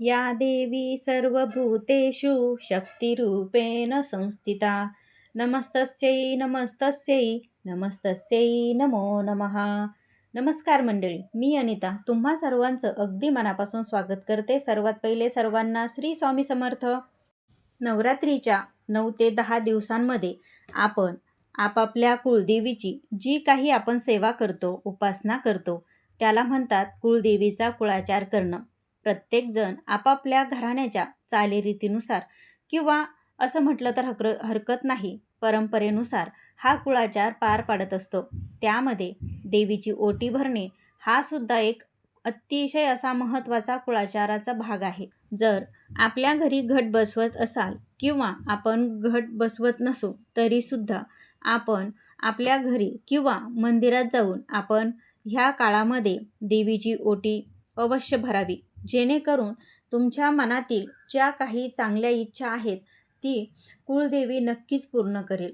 या देवी सर्वभूतेषु शक्तिरूपेण संस्थिता। नमस्तस्यै नमस्तस्यै नमस्तस्यै नमो नमः। नमस्कार मंडळी मी अनिता तुम्हा सर्वांचं अगदी मनापासून स्वागत करते सर्वात पहिले सर्वांना श्री स्वामी समर्थ. नवरात्रीच्या नऊ ते दहा दिवसांमध्ये आपण आपापल्या कुळदेवीची जी काही आपण सेवा करतो उपासना करतो त्याला म्हणतात कुळदेवीचा कुळाचार करणं. प्रत्येकजण आपापल्या घराण्याच्या चालीरीतीनुसार किंवा असं म्हटलं तर हकर हरकत नाही परंपरेनुसार हा कुळाचार पार पाडत असतो. त्यामध्ये देवीची ओटी भरणे हा सुद्धा एक अतिशय असा महत्त्वाचा कुळाचाराचा भाग आहे. जर आपल्या घरी घट बसवत असाल किंवा आपण घट बसवत नसू तरीसुद्धा आपण आपल्या घरी किंवा मंदिरात जाऊन आपण ह्या काळामध्ये देवीची ओटी अवश्य भरावी. जेणेकरून तुमच्या मनातील ज्या काही चांगल्या इच्छा आहेत ती कुळदेवी नक्कीच पूर्ण करेल.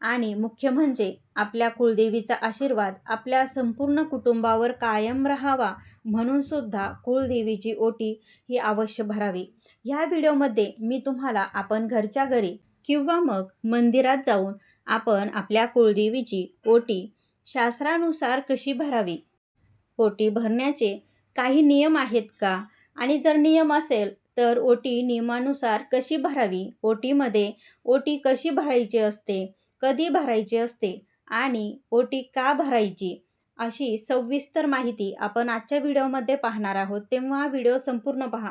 आणि मुख्य म्हणजे आपल्या कुळदेवीचा आशीर्वाद आपल्या संपूर्ण कुटुंबावर कायम राहावा म्हणून सुद्धा कुळदेवीची ओटी ही अवश्य भरावी. ह्या व्हिडिओमध्ये मी तुम्हाला आपण घरच्या घरी किंवा मग मंदिरात जाऊन आपण आपल्या कुळदेवीची ओटी शास्त्रानुसार कशी भरावी? ओटी भरण्याचे काही नियम आहेत का? आणि जर नियम असेल तर ओ टी नियमानुसार कशी भरावी? ओ टीमध्ये ओटी कशी भरायची असते? कधी भरायची असते? आणि ओ टी का भरायची? अशी सविस्तर माहिती आपण आजच्या व्हिडिओमध्ये पाहणार आहोत. तेव्हा व्हिडिओ संपूर्ण पहा.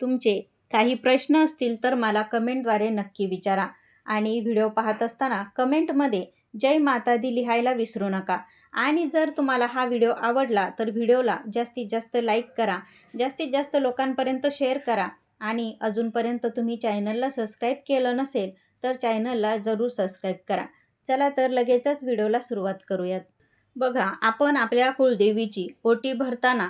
तुमचे काही प्रश्न असतील तर मला कमेंटद्वारे नक्की विचारा. आणि व्हिडिओ पाहत असताना कमेंटमध्ये जय माता दी लिहायला विसरू नका. आणि जर तुम्हाला हा व्हिडिओ आवडला तर व्हिडिओला जास्तीत जास्त लाईक करा जास्तीत जास्त लोकांपर्यंत शेअर करा आणि अजूनपर्यंत तुम्ही चॅनलला सबस्क्राईब केलं नसेल तर चॅनलला जरूर सबस्क्राईब करा. चला तर लगेचच व्हिडिओला सुरुवात करूयात. बघा आपण आपल्या कुलदेवीची ओटी भरताना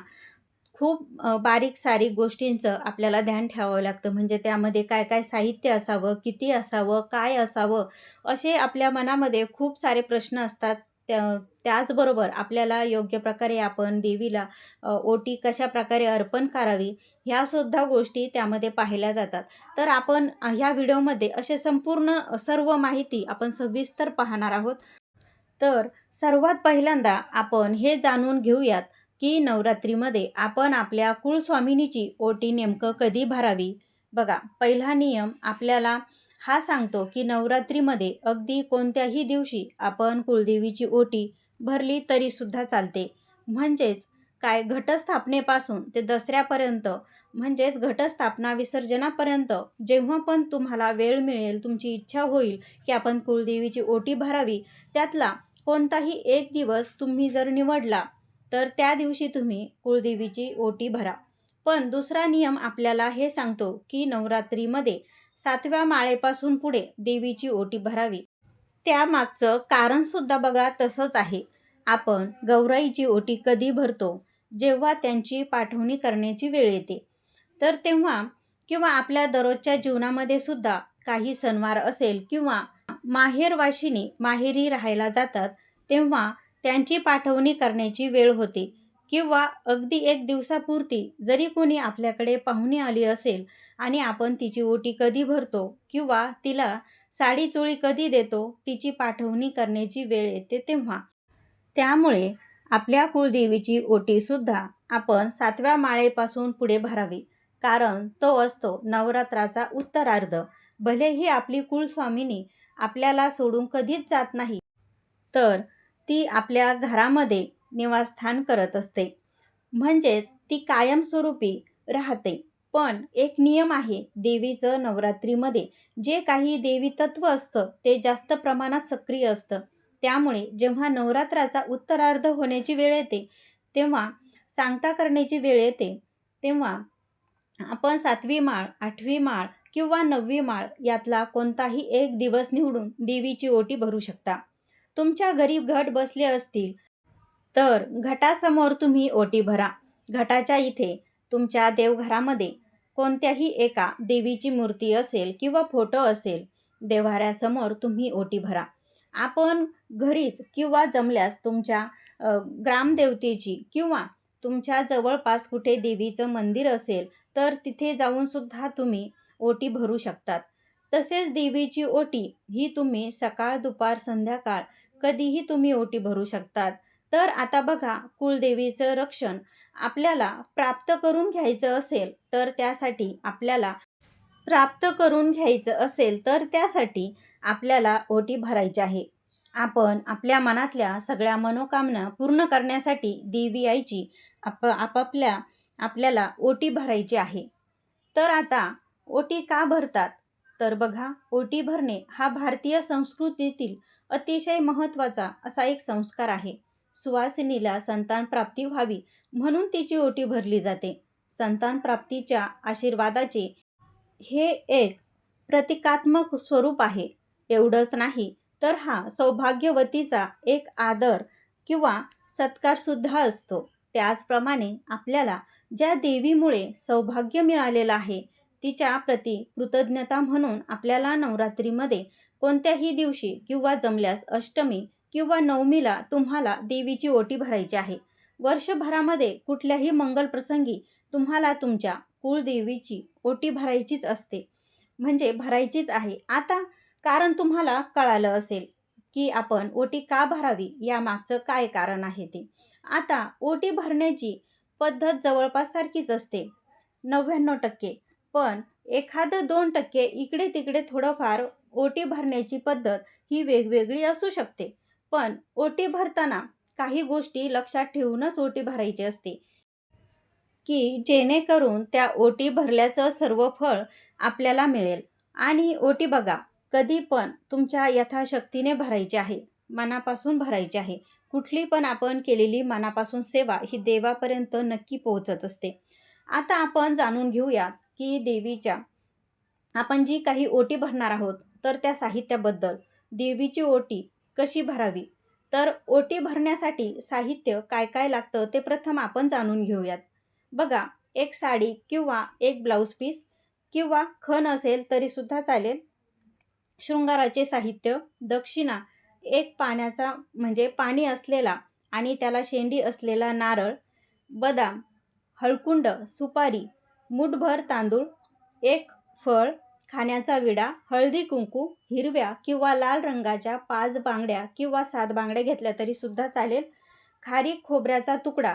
खूप बारीक सारीक गोष्टींचं आपल्याला ध्यान ठेवावं लागतं. म्हणजे त्यामध्ये काय काय साहित्य असावं किती असावं काय असावं असे आपल्या मनामध्ये खूप सारे प्रश्न असतात. त्या त्याचबरोबर आपल्याला योग्य प्रकारे आपण देवीला ओटी कशा प्रकारे अर्पण करावी ह्यासुद्धा गोष्टी त्यामध्ये पाहिल्या जातात. तर आपण ह्या व्हिडिओमध्ये असे संपूर्ण सर्व माहिती आपण सविस्तर पाहणार आहोत. तर सर्वात पहिल्यांदा आपण हे जाणून घेऊयात की नवरात्रीमध्ये आपण आपल्या कुळस्वामिनीची ओटी नेमकं कधी भरावी? बघा पहिला नियम आपल्याला हा सांगतो की नवरात्रीमध्ये अगदी कोणत्याही दिवशी आपण कुलदेवीची ओटी भरली तरीसुद्धा चालते. म्हणजेच काय घटस्थापनेपासून ते दसऱ्यापर्यंत म्हणजेच घटस्थापना विसर्जनापर्यंत जेव्हा पण तुम्हाला वेळ मिळेल तुमची इच्छा होईल की आपण कुलदेवीची ओटी भरावी त्यातला कोणताही एक दिवस तुम्ही जर निवडला तर त्या दिवशी तुम्ही कुलदेवीची ओटी भरा. पण दुसरा नियम आपल्याला हे सांगतो की नवरात्रीमध्ये सातव्या माळेपासून पुढे देवीची ओटी भरावी. त्यामागचं कारणसुद्धा बघा तसंच आहे. आपण गौराईची ओटी कधी भरतो? जेव्हा त्यांची पाठवणी करण्याची वेळ येते. तर तेव्हा किंवा आपल्या दररोजच्या जीवनामध्ये सुद्धा काही सणवार असेल किंवा माहेरवाशिनी माहेरी राहायला जातात तेव्हा त्यांची पाठवणी करण्याची वेळ होते. किंवा अगदी एक दिवसापुरती जरी कोणी आपल्याकडे पाहुणे आली असेल आणि आपण तिची ओटी कधी भरतो किंवा तिला साडी चोळी कधी देतो तिची पाठवणी करण्याची वेळ येते तेव्हा. त्यामुळे आपल्या कुळदेवीची ओटीसुद्धा आपण सातव्या माळेपासून पुढे भरावी. कारण तो असतो नवरात्राचा उत्तरार्ध. भलेही आपली कुळस्वामिनी आपल्याला सोडून कधीच जात नाही तर ती आपल्या घरामध्ये निवासस्थान करत असते. म्हणजेच ती कायमस्वरूपी राहते. पण एक नियम आहे देवीचं नवरात्रीमध्ये. जे काही देवी तत्व असतं ते जास्त प्रमाणात सक्रिय असतं. त्यामुळे जेव्हा नवरात्राचा उत्तरार्ध होण्याची वेळ येते तेव्हा सांगता करण्याची वेळ येते. तेव्हा आपण सातवी माळ आठवी माळ किंवा नववी माळ यातला कोणताही एक दिवस निवडून देवीची ओटी भरू शकता. तुमच्या घरी घट बसले असतील तर घटासमोर तुम्ही ओटी भरा. घटाच्या इथे तुमच्या देवघरामध्ये कोणत्याही एका देवीची मूर्ती असेल किंवा फोटो असेल देव्हाऱ्यासमोर तुम्ही ओटी भरा. आपण घरीच किंवा जमल्यास तुमच्या ग्रामदेवतेची किंवा तुमच्या जवळपास कुठे देवीचं मंदिर असेल तर तिथे जाऊन सुद्धा तुम्ही ओटी भरू शकतात. तसेच देवीची ओटी ही तुम्ही सकाळ दुपार संध्याकाळ कधीही तुम्ही ओटी भरू शकतात. तर आता बघा कुलदेवीचं रक्षण आपल्याला प्राप्त करून घ्यायचं असेल तर त्यासाठी आपल्याला प्राप्त करून घ्यायचं असेल तर त्यासाठी आपल्याला ओटी भरायची आहे. आपण आपल्या मनातल्या सगळ्या मनोकामना पूर्ण करण्यासाठी देवी आईची आप आपापल्या आपल्याला ओटी भरायची आहे. तर आता ओटी का भरतात? तर बघा ओटी भरणे हा भारतीय संस्कृतीतील अतिशय महत्त्वाचा असा एक संस्कार आहे. सुवासिनीला संतान प्राप्ती व्हावी म्हणून तिची ओटी भरली जाते. संतान प्राप्तीच्या आशीर्वादाचे हे एक प्रतिकात्मक स्वरूप आहे. एवढंच नाही तर हा सौभाग्यवतीचा एक आदर किंवा सत्कारसुद्धा असतो. त्याचप्रमाणे आपल्याला ज्या देवीमुळे सौभाग्य मिळालेलं आहे तिच्या प्रती कृतज्ञता म्हणून आपल्याला नवरात्रीमध्ये कोणत्याही दिवशी किंवा जमल्यास अष्टमी किंवा नवमीला तुम्हाला देवीची ओटी भरायची आहे. वर्षभरामध्ये कुठल्याही मंगलप्रसंगी तुम्हाला तुमच्या कुळदेवीची ओटी भरायचीच असते. म्हणजे भरायचीच आहे. आता कारण तुम्हाला कळालं असेल की आपण ओटी का भरावी यामागचं काय कारण आहे ते. आता ओटी भरण्याची पद्धत जवळपास सारखीच असते. नव्याण्णव टक्के. पण एखादं दोन टक्के इकडे तिकडे थोडंफार ओटी भरण्याची पद्धत ही वेगवेगळी असू शकते. पण ओटी भरताना काही गोष्टी लक्षात ठेवूनच ओटी भरायची असते. की जेणेकरून त्या ओटी भरल्याचं सर्व फळ आपल्याला मिळेल. आणि ओटी बघा कधी पण तुमच्या यथाशक्तीने भरायची आहे मनापासून भरायची आहे. कुठली पण आपण केलेली मनापासून सेवा ही देवापर्यंत नक्की पोहोचत असते. आता आपण जाणून घेऊयात की देवीच्या आपण जी काही ओटी भरणार आहोत तर त्या साहित्याबद्दल. देवीची ओटी कशी भरावी? तर ओटी भरण्यासाठी साहित्य काय काय लागतं ते प्रथम आपण जाणून घेऊयात. बघा एक साडी किंवा एक ब्लाऊज पीस किंवा खण असेल तरीसुद्धा चालेल. शृंगाराचे साहित्य दक्षिणा एक पाण्याचा म्हणजे पाणी असलेला आणि त्याला शेंडी असलेला नारळ बदाम हळकुंड सुपारी मुठभर तांदूळ एक फळ खाण्याचा विडा हळदी कुंकू हिरव्या किंवा लाल रंगाच्या पाच बांगड्या किंवा सात बांगड्या घेतल्या तरीसुद्धा चालेल. खारीक खोबऱ्याचा तुकडा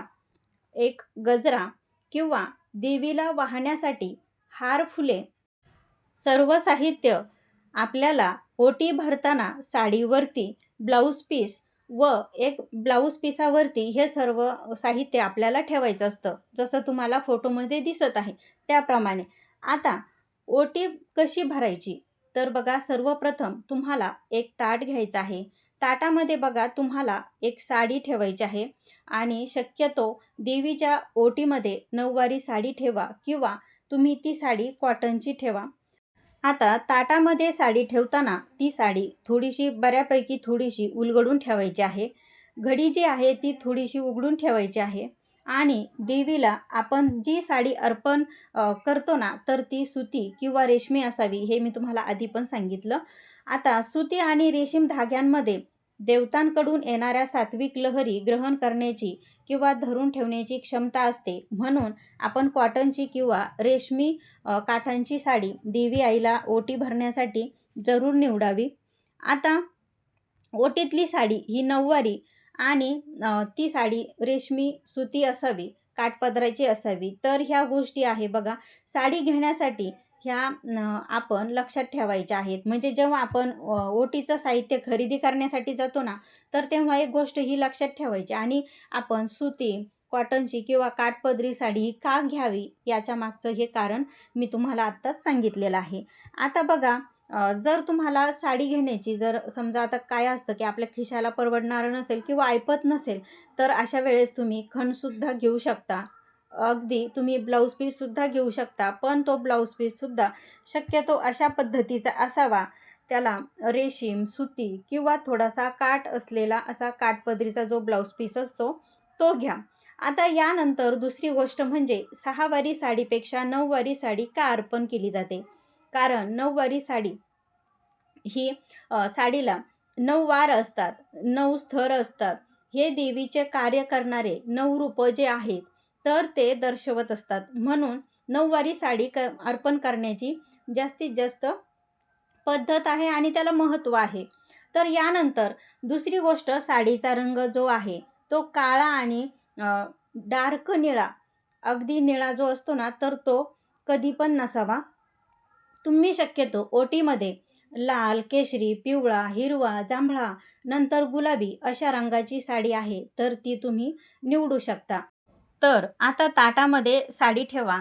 एक गजरा किंवा देवीला वाहण्यासाठी हार फुले. सर्व साहित्य आपल्याला ओटी भरताना साडीवरती ब्लाऊज पीस व एक ब्लाऊज पिसावरती हे सर्व साहित्य आपल्याला ठेवायचं असतं. जसं तुम्हाला फोटोमध्ये दिसत आहे त्याप्रमाणे. आता ओटी कशी भरायची? तर बघा सर्वप्रथम तुम्हाला एक ताट घ्यायचं आहे. ताटामध्ये बघा तुम्हाला एक साडी ठेवायची आहे आणि शक्यतो देवीच्या ओटीमध्ये नऊवारी साडी ठेवा किंवा तुम्ही ती साडी कॉटनची ठेवा. आता ताटामध्ये साडी ठेवताना ती साडी थोडीशी बऱ्यापैकी थोडीशी उलगडून ठेवायची आहे. घडी जी आहे ती थोडीशी उघडून ठेवायची आहे. आणि देवीला आपण जी साडी अर्पण करतो ना तर ती सुती किंवा रेशमी असावी हे मी तुम्हाला आधी पण सांगितलं. आता सुती आणि रेशीम धाग्यांमध्ये देवतांकडून येणाऱ्या सात्विक लहरी ग्रहण करण्याची किंवा धरून ठेवण्याची क्षमता असते. म्हणून आपण कॉटनची किंवा रेशमी काठांची साडी देवी आईला ओटी भरण्यासाठी जरूर निवडावी. आता ओटीतली साडी ही नऊवारी आणि ती साडी रेशमी सुती असावी काठपदराची असावी. तर ह्या गोष्टी आहे बघा. साडी घेण्यासाठी ह्या आपण लक्षात ठेवायच्या आहेत. म्हणजे जेव्हा आपण ओटीचं साहित्य खरेदी करण्यासाठी जातो ना तर तेव्हा एक गोष्ट ही लक्षात ठेवायची. आणि आपण सुती कॉटनची किंवा काठपदरी साडी ही का घ्यावी याच्या मागचं हे कारण मी तुम्हाला आत्ताच सांगितलेलं आहे. आता बघा जर तुम्हाला साडी घेण्याची जर समजा आता काय असतं की आपल्या खिशाला परवडणारं नसेल किंवा ऐपत नसेल तर अशा वेळेस तुम्ही खणसुद्धा घेऊ शकता. अगदी तुम्ही ब्लाऊज पीससुद्धा घेऊ शकता पण तो ब्लाऊज पीससुद्धा शक्यतो अशा पद्धतीचा असावा. त्याला रेशीम सुती किंवा थोडासा काठ असलेला असा काठपदरीचा जो ब्लाऊज पीस असतो तो घ्या. आता यानंतर दुसरी गोष्ट म्हणजे सहावारी साडीपेक्षा नऊवारी साडी का अर्पण केली जाते? कारण नऊवारी साडी. ही साडीला नऊ वार असतात नऊ स्थर असतात. हे देवीचे कार्य करणारे नऊ रूपं जे आहेत तर ते दर्शवत असतात. म्हणून नऊवारी साडी क अर्पण करण्याची जास्तीत जास्त पद्धत आहे आणि त्याला महत्त्व आहे. तर यानंतर दुसरी गोष्ट साडीचा रंग जो आहे तो काळा आणि डार्क निळा अगदी निळा जो असतो ना तर तो कधी पण नसावा. तुम्ही शक्यतो ओटीमध्ये लाल केशरी पिवळा हिरवा जांभळा नंतर गुलाबी अशा रंगाची साडी आहे तर ती तुम्ही निवडू शकता. तर आता ताटामध्ये साडी ठेवा.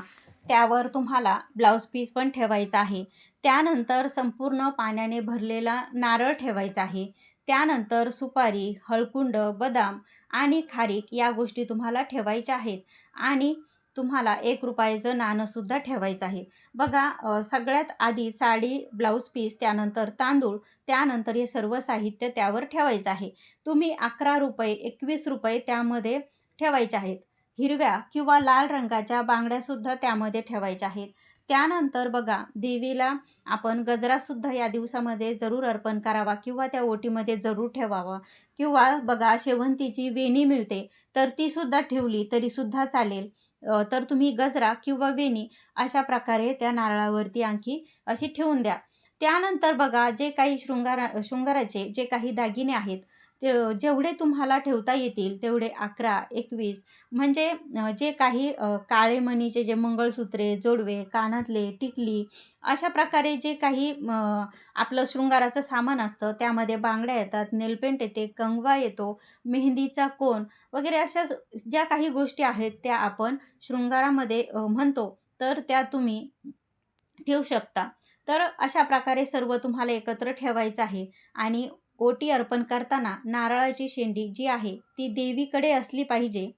त्यावर तुम्हाला ब्लाऊज पीस पण ठेवायचा आहे. त्यानंतर संपूर्ण पाण्याने भरलेला नारळ ठेवायचा आहे. त्यानंतर सुपारी हळकुंड बदाम आणि खारीक या गोष्टी तुम्हाला ठेवायच्या आहेत. आणि तुम्हाला एक रुपयाचं नाणंसुद्धा ठेवायचं आहे. बघा सगळ्यात आधी साडी ब्लाऊज पीस त्यानंतर तांदूळ त्यानंतर हे सर्व साहित्य त्यावर ठेवायचं आहे. तुम्ही अकरा रुपये एकवीस रुपये त्यामध्ये ठेवायचे आहेत. हिरव्या किंवा लाल रंगाच्या बांगड्यासुद्धा त्यामध्ये ठेवायच्या आहेत. त्यानंतर बघा देवीला आपण गजरासुद्धा या दिवसामध्ये जरूर अर्पण करावा किंवा त्या ओटीमध्ये जरूर ठेवावा. किंवा बघा शेवंतीची वेणी मिळते तर तीसुद्धा ठेवली तरीसुद्धा चालेल. तर तुम्ही गजरा किंवा वेणी अशा प्रकारे त्या नारळावरती आणखी अशी ठेवून द्या. त्यानंतर बघा जे काही शृंगारा शृंगाराचे जे काही दागिने आहेत ते जेवढे तुम्हाला ठेवता येतील तेवढे अकरा एकवीस. म्हणजे जे काही काळे मणीचे जे मंगळसूत्रे जोडवे कानातले टिकली अशा प्रकारे जे काही आपलं शृंगाराचं सामान असतं त्यामध्ये बांगड्या येतात नेलपेंट येते कंगवा येतो मेहंदीचा कोण वगैरे अशा ज्या काही गोष्टी आहेत त्या आपण शृंगारामध्ये म्हणतो तर त्या तुम्ही ठेवू शकता. तर अशा प्रकारे सर्व तुम्हाला एकत्र ठेवायचं आहे आणि ओटी अर्पण करताना नारळाची शेंडी जी आहे ती देवीकडे असली पाहिजे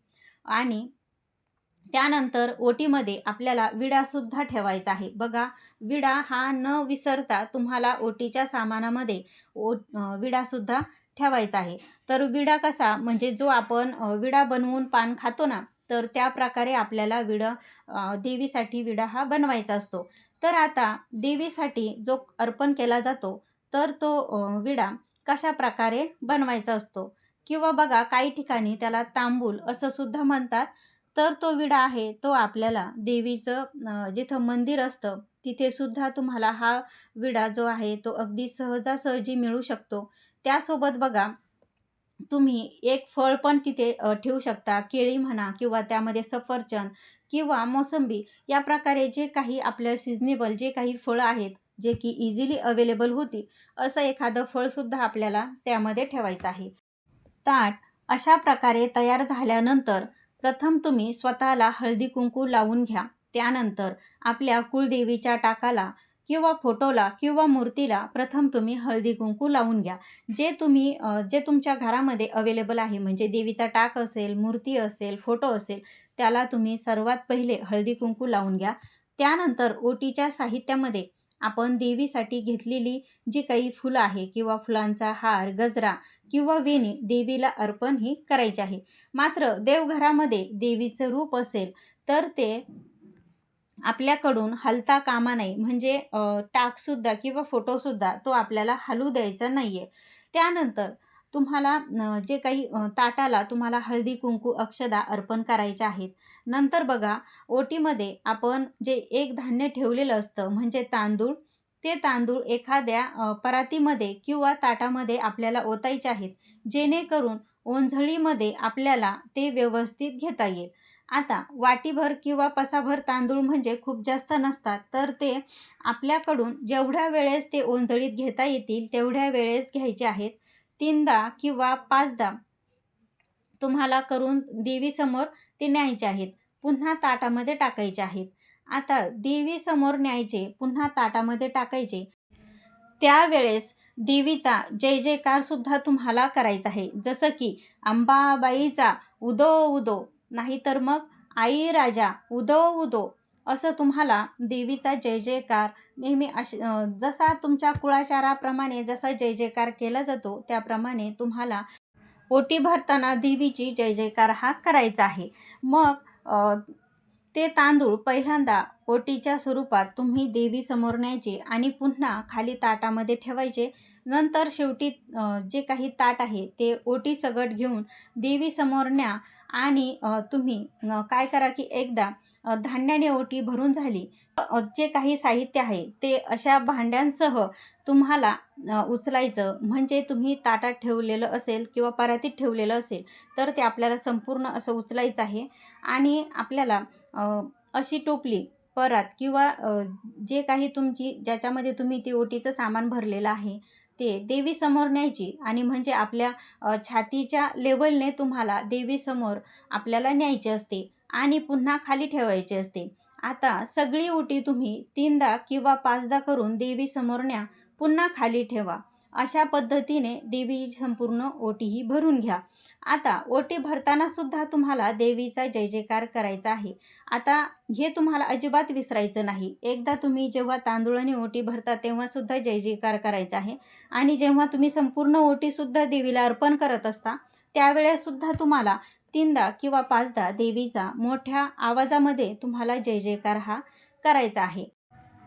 आणि त्यानंतर ओटीमध्ये आपल्याला विडासुद्धा ठेवायचा आहे. बघा विडा हा न विसरता तुम्हाला ओटीच्या सामानामध्ये ओ विडासुद्धा ठेवायचा आहे. तर विडा कसा म्हणजे जो आपण विडा बनवून पान खातो ना तर त्या प्रकारे आपल्याला विडा देवीसाठी विडा हा बनवायचा असतो. तर आता देवीसाठी जो अर्पण केला जातो तर तो विडा कशा प्रकारे बनवायचा असतो? किंवा बघा काही ठिकाणी त्याला तांबूल असं सुद्धा म्हणतात. तर तो विडा आहे तो आपल्याला देवीचं जिथं मंदिर असतं तिथेसुद्धा तुम्हाला हा विडा जो आहे तो अगदी सहजासहजी मिळू शकतो. त्यासोबत बघा तुम्ही एक फळ पण तिथे ठेवू शकता. केळी म्हणा किंवा त्यामध्ये सफरचंद किंवा मोसंबी या प्रकारे जे काही आपल्या सिजनेबल जे काही फळं आहेत जे की इझिली अवेलेबल होती असं एखादं फळसुद्धा आपल्याला त्यामध्ये ठेवायचं आहे. ताट अशा प्रकारे तयार झाल्यानंतर प्रथम तुम्ही स्वतःला हळदी कुंकू लावून घ्या. त्यानंतर आपल्या कुलदेवीच्या टाकाला किंवा फोटोला किंवा मूर्तीला प्रथम तुम्ही हळदी कुंकू लावून घ्या. जे तुम्ही जे तुमच्या घरामध्ये अवेलेबल आहे म्हणजे देवीचा टाक असेल मूर्ती असेल फोटो असेल त्याला तुम्ही सर्वात पहिले हळदी कुंकू लावून घ्या. त्यानंतर ओटीच्या साहित्यामध्ये आपण देवीसाठी घेतलेली जी काही फुलं आहे किंवा फुलांचा हार गजरा किंवा वेणी देवीला अर्पण ही करायची आहे. मात्र देवघरामध्ये देवीचं रूप असेल तर ते आपल्याकडून हलता कामा नाही म्हणजे टाकसुद्धा किंवा फोटोसुद्धा तो आपल्याला हलू द्यायचा नाही आहे त्यानंतर तुम्हाला जे काही ताटाला तुम्हाला हळदी कुंकू अक्षदा अर्पण करायच्या आहेत. नंतर बघा ओटीमध्ये आपण जे एक धान्य ठेवलेलं असतं म्हणजे तांदूळ ते तांदूळ एखाद्या परातीमध्ये किंवा ताटामध्ये आपल्याला ओतायचे आहेत. जेणेकरून ओंझळीमध्ये आपल्याला ते व्यवस्थित घेता येईल. आता वाटीभर किंवा पसाभर तांदूळ म्हणजे खूप जास्त नसतात तर ते आपल्याकडून जेवढ्या वेळेस ते ओंजळीत घेता येतील तेवढ्या वेळेस घ्यायचे आहेत. तीनदा किंवा पाचदा तुम्हाला करून देवीसमोर ते न्यायचे आहेत. पुन्हा ताटामध्ये टाकायचे आहेत. आता देवीसमोर न्यायचे पुन्हा ताटामध्ये टाकायचे. त्यावेळेस देवीचा जय जयकारसुद्धा तुम्हाला करायचा आहे. जसं की अंबाबाईचा उदो उदो नाहीतर मग आई राजा उदो उदो असं तुम्हाला देवीचा जय जयकार नेहमी अश जसा तुमच्या कुळाचाराप्रमाणे जसा जय जयकार केला जातो त्याप्रमाणे तुम्हाला ओटी भरताना देवीची जय जयकार हा करायचा आहे. मग ते तांदूळ पहिल्यांदा ओटीच्या स्वरूपात तुम्ही देवीसमोर न्यायचे आणि पुन्हा खाली ताटामध्ये ठेवायचे. नंतर शेवटी जे काही ताट आहे ते ओटी सगट घेऊन देवीसमोर न्या आणि तुम्ही काय करा की एकदा धान्याने ओटी भरून झाली. जे काही साहित्य आहे ते अशा भांड्यांसह तुम्हाला उचलायचं म्हणजे तुम्ही ताटात ठेवलेलं असेल किंवा परातीत ठेवलेलं असेल तर ते आपल्याला संपूर्ण असं उचलायचं आहे. आणि आपल्याला अशी टोपली परात किंवा जे काही तुमची ज्याच्यामध्ये तुम्ही ते ओटीचं सामान भरलेलं आहे ते देवीसमोर न्यायची आणि म्हणजे आपल्या छातीच्या लेवलने तुम्हाला देवीसमोर आपल्याला न्यायचे असते आणि पुन्हा खाली ठेवायची असते. आता सगळी ओटी तुम्ही तीनदा किंवा पाचदा करून देवीसमोर न्या पुन्हा खाली ठेवा. अशा पद्धतीने देवी संपूर्ण ओटी ही भरून घ्या. आता ओटी भरताना सुद्धा तुम्हाला देवीचा जय जयकार करायचा आहे. आता हे तुम्हाला अजिबात विसरायचं नाही. एकदा तुम्ही जेव्हा तांदूळाने ओटी भरता तेव्हासुद्धा जय जयकार करायचा आहे. आणि जेव्हा तुम्ही संपूर्ण ओटीसुद्धा देवीला अर्पण करत असता त्यावेळेससुद्धा तुम्हाला तीनदा किंवा पाचदा देवीचा मोठ्या आवाजामध्ये तुम्हाला जय जयकार हा करायचा आहे.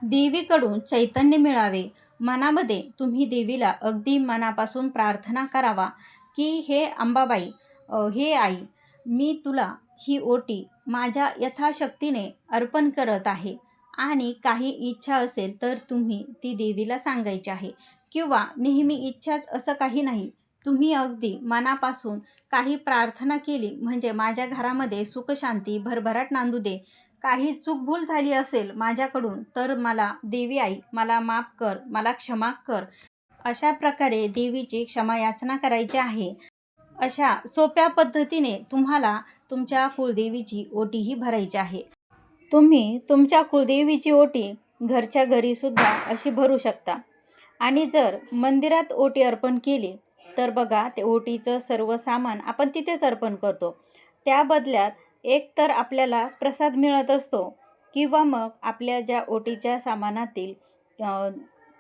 देवीकडून चैतन्य मिळावे. मनामध्ये तुम्ही देवीला अगदी मनापासून प्रार्थना करावा. की हे अंबाबाई हे आई मी तुला ही ओटी माझ्या यथाशक्तीने अर्पण करत आहे. आणि काही इच्छा असेल तर तुम्ही ती देवीला सांगायची आहे. किंवा नेहमी इच्छाच असं काही नाही. तुम्ही अगदी मनापासून काही प्रार्थना केली म्हणजे माझ्या घरामध्ये सुखशांती भरभराट नांदू दे. काही चूकभूल झाली असेल माझ्याकडून तर मला देवी आई मला माफ कर मला क्षमा कर. अशा प्रकारे देवीची क्षमा याचना करायची आहे. अशा सोप्या पद्धतीने तुम्हाला तुमच्या कुलदेवीची ओटीही भरायची आहे. तुम्ही तुमच्या कुलदेवीची ओटी घरच्या घरीसुद्धा अशी भरू शकता. आणि जर मंदिरात ओटी अर्पण केली तर बघा ते ओटीचं सर्व सामान आपण तिथेच अर्पण करतो. त्या बदल्यात एक तर आपल्याला प्रसाद मिळत असतो किंवा मग आपल्या ज्या ओटीच्या सामानातील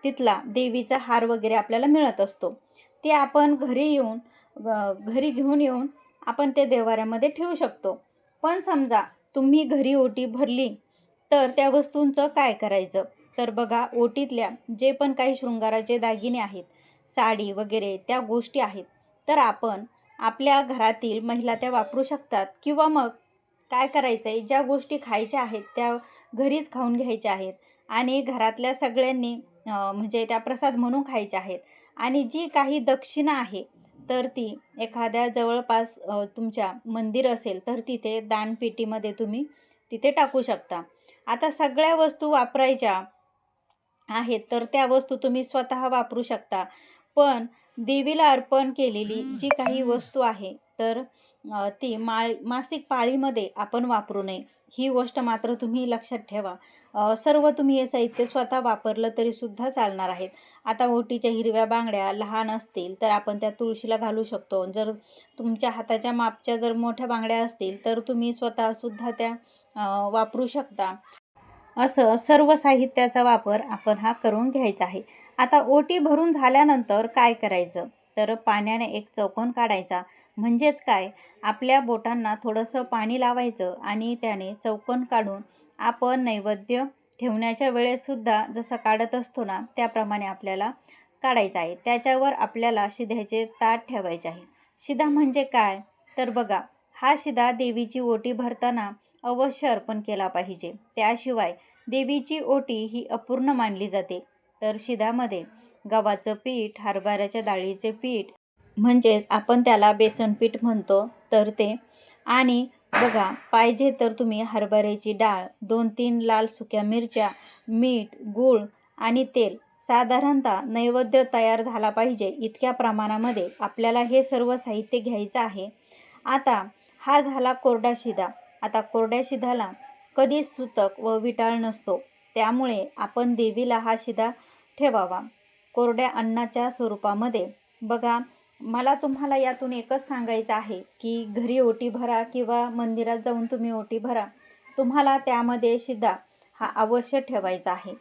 तिथला देवीचा हार वगैरे आपल्याला मिळत असतो. ते आपण घरी येऊन घरी घेऊन येऊन आपण ते देवाऱ्यामध्ये ठेवू शकतो. पण समजा तुम्ही घरी ओटी भरली तर त्या वस्तूंचं काय करायचं? तर बघा ओटीतल्या जे पण काही शृंगाराचे दागिने आहेत साडी वगैरे त्या गोष्टी आहेत. तर आपण आपल्या घरातील महिला त्या वापरू शकतात किंवा मग काय करायचं आहे ज्या गोष्टी खायच्या आहेत त्या घरीच खाऊन घ्यायच्या आहेत. आणि घरातल्या सगळ्यांनी म्हणजे त्या प्रसाद म्हणून खायच्या आहेत. आणि जी काही दक्षिणा आहे तर ती एखाद्या जवळपास तुमच्या मंदिर असेल तर तिथे दानपेटीमध्ये तुम्ही तिथे टाकू शकता. आता सगळ्या वस्तू वापरायच्या आहेत तर त्या वस्तू तुम्ही स्वतः वापरू शकता. पण देवीला अर्पण केलेली जी काही वस्तू आहे तर ती माळ मासिक पाळीमध्ये आपण वापरू नये. ही गोष्ट मात्र तुम्ही लक्षात ठेवा. सर्व तुम्ही हे साहित्य स्वतः वापरलं तरीसुद्धा चालणार आहेत. आता ओटीच्या हिरव्या बांगड्या लहान असतील तर आपण त्या तुळशीला घालू शकतो. जर तुमच्या हाताच्या मापच्या जर मोठ्या बांगड्या असतील तर तुम्ही स्वतःसुद्धा त्या वापरू शकता. असं सर्व साहित्याचा वापर आपण हा करून घ्यायचा आहे. आता ओटी भरून झाल्यानंतर काय करायचं? तर पाण्याने एक चौकोन काढायचा. म्हणजेच काय? आपल्या बोटांना थोडंसं पाणी लावायचं आणि त्याने चौकन काढून आपण नैवेद्य ठेवण्याच्या वेळेससुद्धा जसं काढत असतो ना त्याप्रमाणे आपल्याला काढायचं आहे. त्याच्यावर आपल्याला शिध्याचे ताट ठेवायचे आहे. शिधा म्हणजे काय? तर बघा हा शिधा देवीची ओटी भरताना अवश्य अर्पण केला पाहिजे. त्याशिवाय देवीची ओटी ही अपूर्ण मानली जाते. तर शिधामध्ये गव्हाचं पीठ हरभऱ्याच्या डाळीचे पीठ म्हणजेच आपण त्याला बेसनपीठ म्हणतो तर ते. आणि बघा पाहिजे तर तुम्ही हरभऱ्याची डाळ दोन तीन लाल सुक्या मिरच्या मीठ गूळ आणि तेल साधारणतः नैवेद्य तयार झाला पाहिजे इतक्या प्रमाणामध्ये. आपल्याला हे सर्व साहित्य घ्यायचं आहे. आता हा झाला कोरडा शिधा. आता कोरड्या शिधाला कधीच सुतक व विटाळ नसतो. त्यामुळे आपण देवीला हा शिधा ठेवावा. कोरड्या अन्नाच्या स्वरूपामध्ये. बघा मला तुम्हाला यातून एकच सांगायचं आहे की घरी ओटी भरा किंवा मंदिरात जाऊन तुम्ही ओटी भरा. तुम्हाला त्यामध्ये शिधा हा अवश्य ठेवायचा आहे.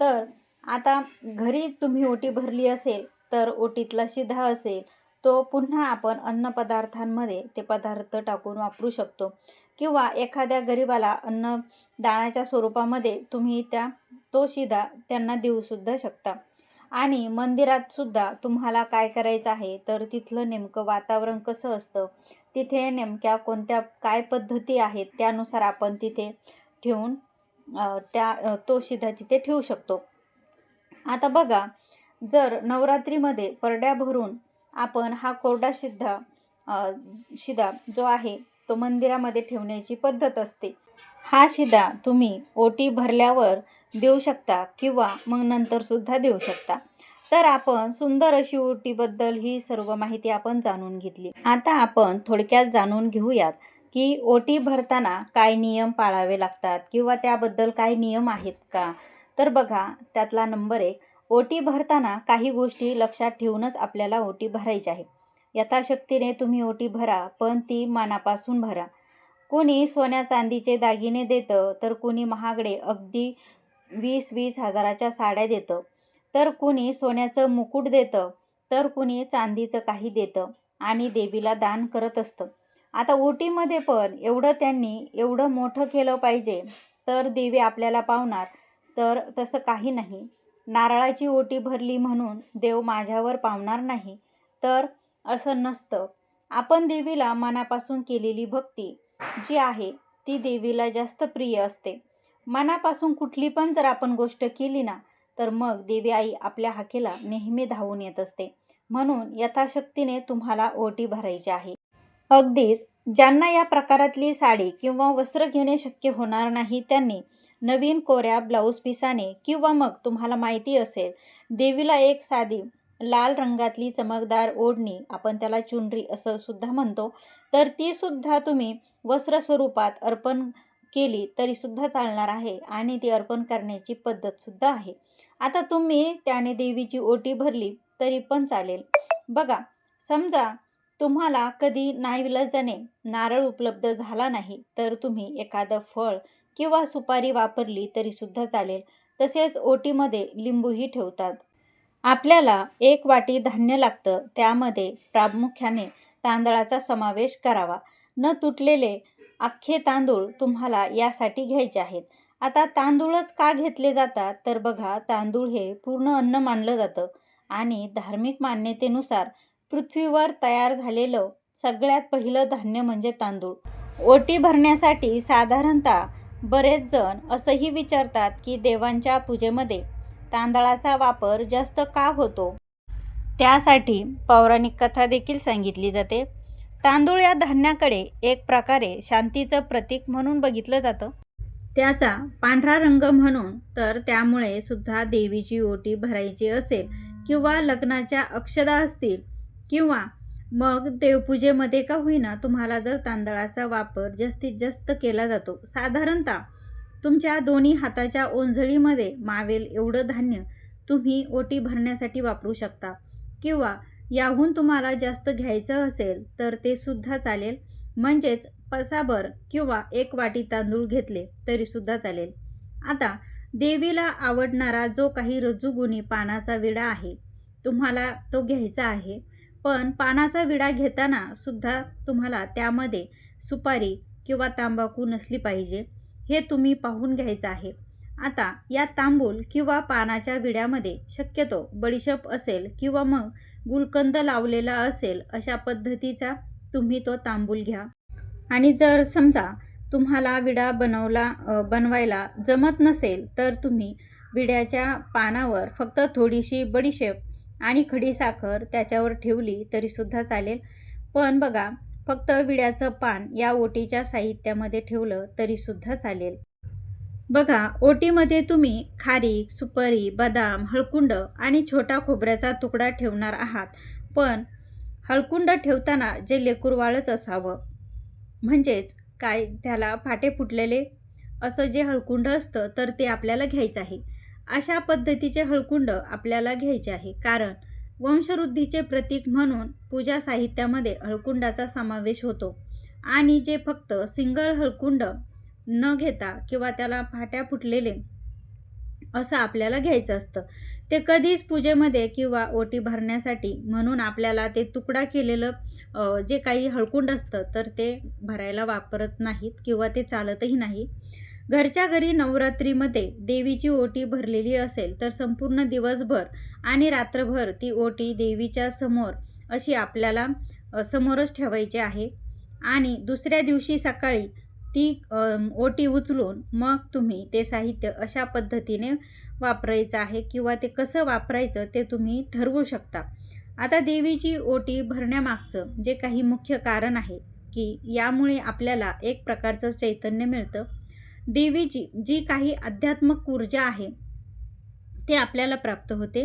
तर आता घरी तुम्ही ओटी भरली असेल तर ओटीतला शिधा असेल तो पुन्हा आपण अन्नपदार्थांमध्ये ते पदार्थ टाकून वापरू शकतो. किंवा एखाद्या गरिबाला अन्न दानाच्या स्वरूपामध्ये तुम्ही त्या तो शिधा त्यांना देऊसुद्धा शकता. आणि मंदिरात सुद्धा तुम्हाला काय करायचं आहे? तर तिथलं नेमकं वातावरण कसं असतं? तिथे नेमक्या कोणत्या काय पद्धती आहेत? त्यानुसार आपण तिथे ठेवून त्या तो शिधा तिथे ठेवू शकतो. आता बघा जर नवरात्रीमध्ये परड्या भरून आपण हा कोरडा शिधा शिधा जो आहे तो मंदिरामध्ये ठेवण्याची पद्धत असते. हा शिधा तुम्ही ओटी भरल्यावर देऊ शकता किंवा मग नंतरसुद्धा देऊ शकता. तर आपण सुंदर अशी ओटीबद्दल ही सर्व माहिती आपण जाणून घेतली. आता आपण थोडक्यात जाणून घेऊयात की ओटी भरताना काय नियम पाळावे लागतात किंवा त्याबद्दल काय नियम आहेत का? तर बघा त्यातला नंबर एक ओटी भरताना काही गोष्टी लक्षात ठेवूनच आपल्याला ओटी भरायची आहे. यथाशक्तीने तुम्ही ओटी भरा पण ती मनापासून भरा. कोणी सोन्या चांदीचे दागिने देतं तर कोणी महागडे अगदी वीस वीस हजाराच्या साड्या देतं. तर कुणी सोन्याचं मुकुट देतं तर कुणी चांदीचं काही देतं आणि देवीला दान करत असतं. आता ओटीमध्ये पण एवढं त्यांनी एवढं मोठं केलं पाहिजे तर देवी आपल्याला पावणार. तर तसं काही नाही. नारळाची ओटी भरली म्हणून देव माझ्यावर पावणार नाही. तर असं नसतं. आपण देवीला मनापासून केलेली भक्ती जी आहे ती देवीला जास्त प्रिय असते. मनापासून कुठली पण जर आपण गोष्ट केली ना तर मग देवी आई आपल्या हाकेला नेहमी धावून येत असते. म्हणून यथाशक्तीने तुम्हाला ओटी भरायची आहे. अगदीच ज्यांना या प्रकारातली साडी किंवा वस्त्र घेणे शक्य होणार नाही त्यांनी नवीन कोऱ्या ब्लाऊज पिसाने किंवा मग तुम्हाला माहिती असेल देवीला एक साधी लाल रंगातली चमकदार ओढणी आपण त्याला चुनरी असं सुद्धा म्हणतो तर ती सुद्धा तुम्ही वस्त्र स्वरूपात अर्पण केली तरीसुद्धा चालणार आहे आणि ती अर्पण करण्याची पद्धतसुद्धा आहे. आता तुम्ही त्याने देवीची ओटी भरली तरी पण चालेल. बघा समजा तुम्हाला कधी नाईविलाजाने नारळ उपलब्ध झाला नाही तर तुम्ही एखादं फळ किंवा सुपारी वापरली तरीसुद्धा चालेल. तसेच ओटीमध्ये लिंबूही ठेवतात. आपल्याला एक वाटी धान्य लागतं त्यामध्ये प्रामुख्याने तांदळाचा समावेश करावा. न तुटलेले अख्खे तांदूळ तुम्हाला यासाठी घ्यायचे आहेत. आता तांदूळच का घेतले जातात? तर बघा तांदूळ हे पूर्ण अन्न मानलं जातं. आणि धार्मिक मान्यतेनुसार पृथ्वीवर तयार झालेलं सगळ्यात पहिलं धान्य म्हणजे तांदूळ. ओटी भरण्यासाठी साधारणतः बरेच जण असंही विचारतात की देवांच्या पूजेमध्ये तांदळाचा वापर जास्त का होतो? त्यासाठी पौराणिक कथा देखील सांगितली जाते. तांदूळ या धान्याकडे एक प्रकारे शांतीचं प्रतीक म्हणून बघितलं जातं. त्याचा पांढरा रंग म्हणून तर त्यामुळे सुद्धा देवीची ओटी भरायची असेल किंवा लग्नाच्या अक्षदा असतील किंवा मग देवपूजेमध्ये का होईना तुम्हाला जर तांदळाचा वापर जास्तीत जास्त केला जातो. साधारणतः तुमच्या दोन्ही हाताच्या ओंजळीमध्ये मावेल एवढं धान्य तुम्ही ओटी भरण्यासाठी वापरू शकता किंवा याहून तुम्हाला जास्त घ्यायचं असेल तर ते सुद्धा चालेल. म्हणजेच पसाभर किंवा एक वाटी तांदूळ घेतले तरीसुद्धा चालेल. आता देवीला आवडणारा जो काही रजुगुणी पानाचा विडा आहे तुम्हाला तो घ्यायचा आहे. पण पानाचा विडा घेताना सुद्धा तुम्हाला त्यामध्ये सुपारी किंवा तांबाखू नसली पाहिजे हे तुम्ही पाहून घ्यायचं आहे. आता या तांबूल किंवा पानाच्या विड्यामध्ये शक्यतो बडीशप असेल किंवा मग गुलकंद लावलेला असेल अशा पद्धतीचा तुम्ही तो तांबूल घ्या. आणि जर समजा तुम्हाला विडा बनवला बनवायला जमत नसेल तर तुम्ही विड्याच्या पानावर फक्त थोडीशी बडीशेप आणि खडीसाखर त्याच्यावर ठेवली तरीसुद्धा चालेल. पण बघा फक्त विड्याचं पान या ओटीच्या साहित्यामध्ये ठेवलं तरीसुद्धा चालेल. बघा ओटीमध्ये तुम्ही खारीक सुपारी बदाम हळकुंड आणि छोटा खोबऱ्याचा तुकडा ठेवणार आहात. पण हळकुंड ठेवताना जे लेकूरवाळच असावं. म्हणजेच काय त्याला फाटे फुटलेले? असं जे हळकुंड असतं तर ते आपल्याला घ्यायचं आहे. अशा पद्धतीचे हळकुंड आपल्याला घ्यायचे आहे. कारण वंशवृद्धीचे प्रतीक म्हणून पूजा साहित्यामध्ये हळकुंडाचा समावेश होतो. आणि जे फक्त सिंगल हळकुंड न घेता किंवा त्याला फाट्या फुटलेले असं आपल्याला घ्यायचं असतं. ते कधीच पूजेमध्ये किंवा ओटी भरण्यासाठी म्हणून आपल्याला ते तुकडा केलेलं जे काही हळकुंड असतं तर ते भरायला वापरत नाहीत किंवा ते चालतही नाही. घरच्या घरी नवरात्रीमध्ये देवीची ओटी भरलेली असेल तर संपूर्ण दिवसभर आणि रात्रभर ती ओटी देवीच्या समोर अशी आपल्याला समोरच ठेवायची आहे. आणि दुसऱ्या दिवशी सकाळी ती ओटी उचलून मग तुम्ही ते साहित्य अशा पद्धतीने वापरायचं आहे किंवा ते कसं वापरायचं ते तुम्ही ठरवू शकता. आता देवीची ओटी भरण्यामागचं जे काही मुख्य कारण आहे की यामुळे आपल्याला एक प्रकारचं चैतन्य मिळतं. देवीची जी काही आध्यात्मक ऊर्जा आहे ते आपल्याला प्राप्त होते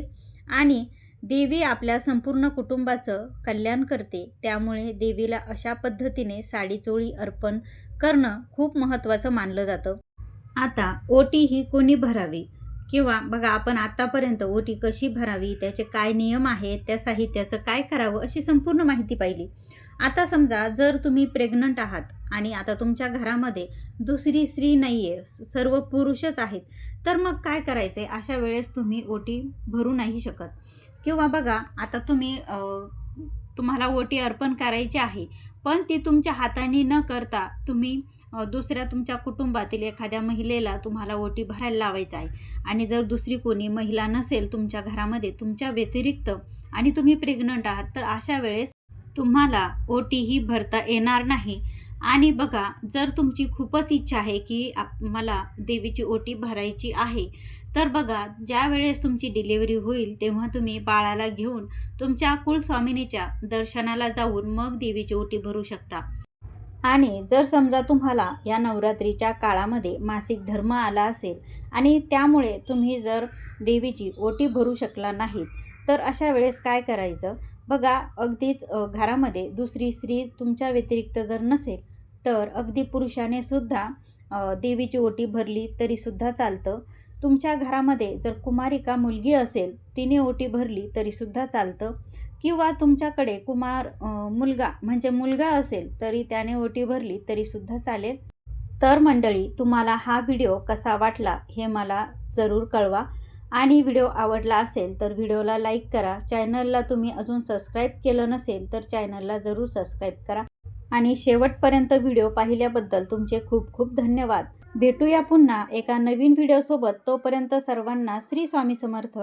आणि देवी आपल्या संपूर्ण कुटुंबाचं कल्याण करते. त्यामुळे देवीला अशा पद्धतीने साडीचोळी अर्पण करणं खूप महत्त्वाचं मानलं जातं. आता ओटी ही कोणी भरावी? किंवा बघा आपण आत्तापर्यंत ओटी कशी भरावी? त्याचे काय नियम आहेत? त्या साहित्याचं काय करावं? अशी संपूर्ण माहिती पाहिली. आता समजा जर तुम्ही प्रेग्नंट आहात आणि आता तुमच्या घरामध्ये दुसरी स्त्री नाही आहे सर्व पुरुषच आहेत तर मग काय करायचं आहे अशा वेळेस तुम्ही ओटी भरू नाही शकत. किंवा बघा आता तुम्ही तुम्हाला ओटी अर्पण करायची आहे पण ती तुमच्या हाताने न करता तुम्ही दुसऱ्या तुमच्या कुटुंबातील एखाद्या महिलेला तुम्हाला ओटी भरायला लावायचं आहे. आणि जर दुसरी कोणी महिला नसेल तुमच्या घरामध्ये तुमच्या व्यतिरिक्त आणि तुम्ही प्रेग्नंट आहात तर अशा वेळेस तुम्हाला ओटी ही भरता येणार नाही. आणि बघा जर तुमची खूपच इच्छा आहे की आप मला देवीची ओटी भरायची आहे तर बघा ज्या वेळेस तुमची डिलिव्हरी होईल तेव्हा तुम्ही बाळाला घेऊन तुमच्या कुलस्वामिनीच्या दर्शनाला जाऊन मग देवीची ओटी भरू शकता. आणि जर समजा तुम्हाला या नवरात्रीच्या काळामध्ये मासिक धर्म आला असेल आणि त्यामुळे तुम्ही जर देवीची ओटी भरू शकला नाहीत तर अशा वेळेस काय करायचं? बघा अगदीच घरामध्ये दुसरी स्त्री तुमच्या व्यतिरिक्त जर नसेल तर अगदी पुरुषाने सुद्धा देवीची ओटी भरली तरीसुद्धा चालतं. तुमच्या घरामध्ये जर कुमारिका मुलगी असेल तिने ओटी भरली तरीसुद्धा चालतं. किंवा तुमच्याकडे कुमार मुलगा म्हणजे मुलगा असेल तरी त्याने ओटी भरली तरीसुद्धा चालेल. तर मंडळी तुम्हाला हा व्हिडिओ कसा वाटला हे मला जरूर कळवा. आणि व्हिडिओ आवडला असेल तर व्हिडिओला लाईक करा. चॅनलला तुम्ही अजून सबस्क्राईब केलं नसेल तर चॅनलला जरूर सबस्क्राईब करा. आणि शेवटपर्यंत व्हिडिओ पाहिल्याबद्दल तुमचे खूप खूप धन्यवाद. भेटूया पुन्हा एका नवीन व्हिडिओसोबत तोपर्यंत सर्वांना श्री स्वामी समर्थ.